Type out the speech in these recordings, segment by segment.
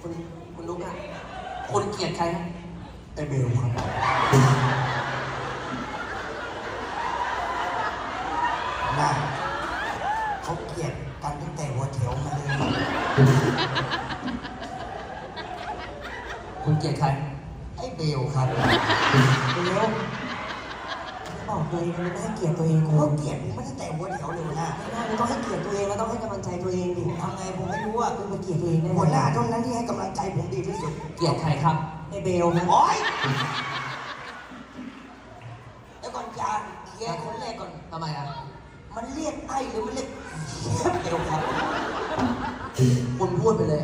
คุณคุณลุกอะคุณเกลียดใครฮะไอเบลครับน่าเขาเกลียดกันตั้งแต่หัวแถวมาเลยคุณเกลียดใครไอเบลครับเร็ว บอกตัวเองมันไม่ให้เกียรติตัวเองกูเขาเกลียดผมมาตั้งแต่หัวแถวเลยหัวหน้าไม่ได้มันต้องให้เกียรติตัวเองแล้วต้องให้กำลังใจตัวเองดิทำไงผมไม่รู้อะมึงไปเกลียรติตัวเองได้หัวหน้าเท่านั้นที่ให้กำลังใจผมดีที่สุดเกลียดใครครับไอเบลนะโอ๊ยแล้วก่อนจานเคลียร์คนแรกก่อน ทำไมอะมันเรียกไอ้หรือมันเรียกเบลครับคุณพูดไปเลย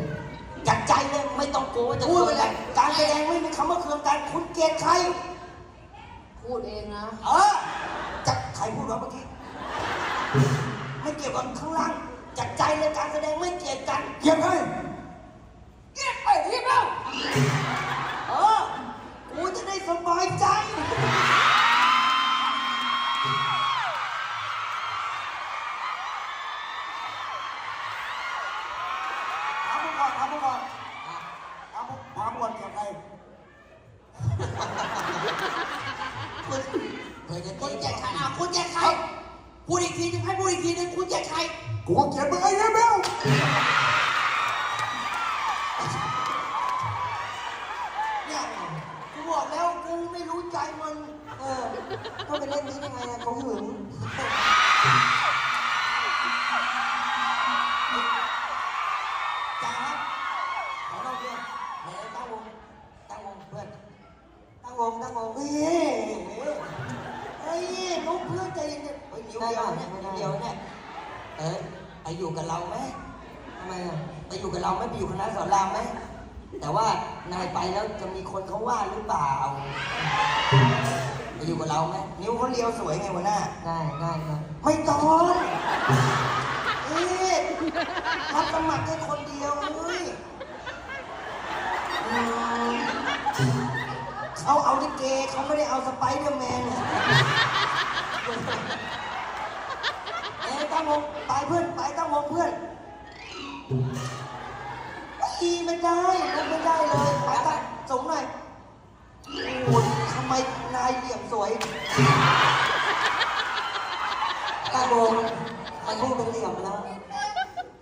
จากใจเลยไม่ต้องกลัวว่าจะพูดไปเลยการแสดงไม่มีคำว่าเคืองกันคุณเกลียดใคร พูดเองนะ เออจะใครพูดว่าเมื่อกี้ ไม่เกี่ยวกับข้างล่างจากใจเลยการแสดงไม่เกลียดกันเกลียดใครเกลียดไปเรียบแล้วเออ กูจะได้สบายใจถามผมก่อนถามผมก่อนถามผมถามผมก่อนเกลียดใคร คุณ เคยจะคุณเกลียดใครอะคุณเกลียดใครพูดอีกทีหนึงให้พูดอีกทีหนึงคุณเกลียดใครกูเกลียดมึงไอ้เรเบลเนี่ยกูบอกแล้วกูไม่รู้ใจมัน เออต้องไปเล่นนี้ยังไงอะเขาหึงจ้าครับขอเราเพื่อนไหนตั้งวงตั้งวงเพื่อนตั้งวงตั้งวงเฮ้ยเฮ้ยน้องเพื่อนใจเย็นๆเฮ้ยนิ้วเดียวเนี่ยนิ้วเดียวเนี่ย เออไปอยู่กับเราไหมทำไมอะไปอยู่กับเราไหมไปอยู่คณะสอนรามไหม แต่ว่านายไปแล้วจะมีคนเขาว่าหรือเปล่า ไปอยู่กับเราไหมนิ้วเขาเลียวสวยไงวะหน้า ได้ได้ได้ไม่ต้องเอ๊ะรับสมัครแค่คนเดียวเลยอืมเขาเอาลิเกเขาไม่ได้เอาสไปเดอร์แมนอะเอ้ย ตั้งวงไปเพื่อนไปตั้งวงเพื่อนอีไม่ได้ลุกไม่ได้เลยไปตั้งสงหน่อยโอ้ยทำไมนายเหลี่ยมสวยตั้งวงมันพูดเป็นเหลี่ยมแล้ว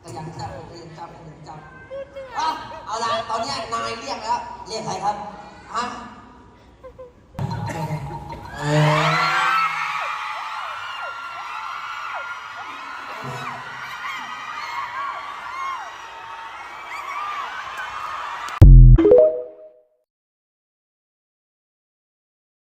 ขยันจับขยันจับขยันจับอะเอาละตอนนี้นายเรียกแล้วเรียกใครครับฮะ Yeah.